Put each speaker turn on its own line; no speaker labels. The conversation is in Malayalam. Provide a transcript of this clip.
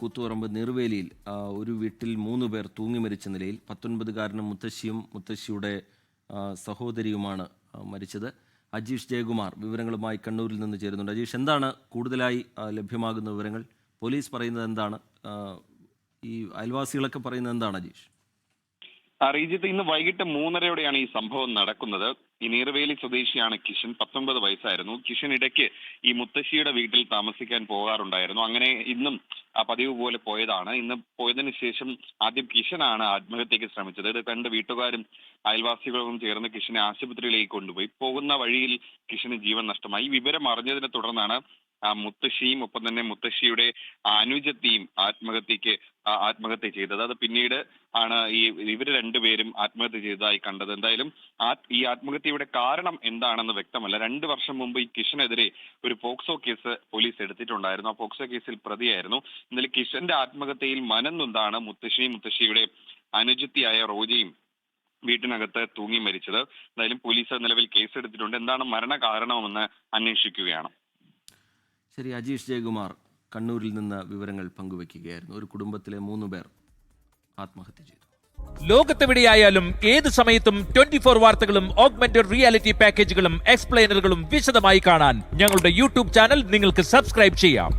കൂത്തുപറമ്പ് നിർവേലിയിൽ ഒരു വീട്ടിൽ മൂന്ന് പേർ തൂങ്ങി മരിച്ച നിലയിൽ പത്തൊൻപതുകാരനും മുത്തശ്ശിയും മുത്തശ്ശിയുടെ സഹോദരിയുമാണ് മരിച്ചത്. അജീഷ് ജയകുമാർ വിവരങ്ങളുമായി കണ്ണൂരിൽ നിന്ന് ചേരുന്നുണ്ട്. അജീഷ് എന്താണ് കൂടുതലായി ലഭ്യമാകുന്ന വിവരങ്ങൾ? പോലീസ് പറയുന്നത് എന്താണ്? ഈ അയൽവാസികളൊക്കെ പറയുന്നത് എന്താണ് അജീഷ്?
റീജിത്ത് ഇന്ന് വൈകിട്ട് മൂന്നരയോടെയാണ് ഈ സംഭവം നടക്കുന്നത്. ഈ നീർവേലി സ്വദേശിയാണ് കിഷൻ. പത്തൊമ്പത് വയസ്സായിരുന്നു. കിഷൻ ഇടയ്ക്ക് ഈ മുത്തശ്ശിയുടെ വീട്ടിൽ താമസിക്കാൻ പോകാറുണ്ടായിരുന്നു. അങ്ങനെ ഇന്നും ആ പതിവ് പോലെ പോയതാണ്. ഇന്ന് പോയതിനു ശേഷം ആദ്യം കിഷനാണ് ആത്മഹത്യക്ക് ശ്രമിച്ചത്. ഇത് കണ്ട് വീട്ടുകാരും അയൽവാസികളും ചേർന്ന് കിഷനെ ആശുപത്രിയിലേക്ക് കൊണ്ടുപോയി. പോകുന്ന വഴിയിൽ കിഷന് ജീവൻ നഷ്ടമായി. വിവരം അറിഞ്ഞതിനെ തുടർന്നാണ് മുത്തശ്ശിയും ഒപ്പം തന്നെ മുത്തശ്ശിയുടെ അനുജത്തിയും ആത്മഹത്യക്ക് ആത്മഹത്യ ചെയ്തത്. അത് പിന്നീട് ആണ് ഈ ഇവർ രണ്ടുപേരും ആത്മഹത്യ ചെയ്തതായി കണ്ടത്. എന്തായാലും ഈ ആത്മഹത്യയുടെ കാരണം എന്താണെന്ന് വ്യക്തമല്ല. രണ്ട് വർഷം മുമ്പ് ഈ കിഷനെതിരെ ഒരു പോക്സോ കേസ് പോലീസ് എടുത്തിട്ടുണ്ടായിരുന്നു. ആ പോക്സോ കേസിൽ പ്രതിയായിരുന്നു. എന്നാലും കിഷന്റെ ആത്മഹത്യയിൽ മനംനൊന്താണ് മുത്തശ്ശിയും മുത്തശ്ശിയുടെ അനുജത്തിയായ റോജയും വീട്ടിനകത്ത് തൂങ്ങി മരിച്ചത്. എന്തായാലും പോലീസ് നിലവിൽ കേസെടുത്തിട്ടുണ്ട്. എന്താണ് മരണ കാരണമെന്ന് അന്വേഷിക്കുകയാണ്.
ശരി അജീഷ് ജയകുമാർ കണ്ണൂരിൽ നിന്ന് വിവരങ്ങൾ പങ്കുവെക്കുകയായിരുന്നു ഒരു കുടുംബത്തിലെ മൂന്ന് പേർ ആത്മഹത്യ ചെയ്തു.
ലോകത്തെവിടെയായാലും ഏത് സമയത്തും ട്വന്റി ഫോർ വാർത്തകളും ഓഗ്മെന്റഡ് റിയാലിറ്റി പാക്കേജുകളും എക്സ്പ്ലെയിനറുകളും വിശദമായി കാണാൻ ഞങ്ങളുടെ യൂട്യൂബ് ചാനൽ നിങ്ങൾക്ക് സബ്സ്ക്രൈബ് ചെയ്യാം.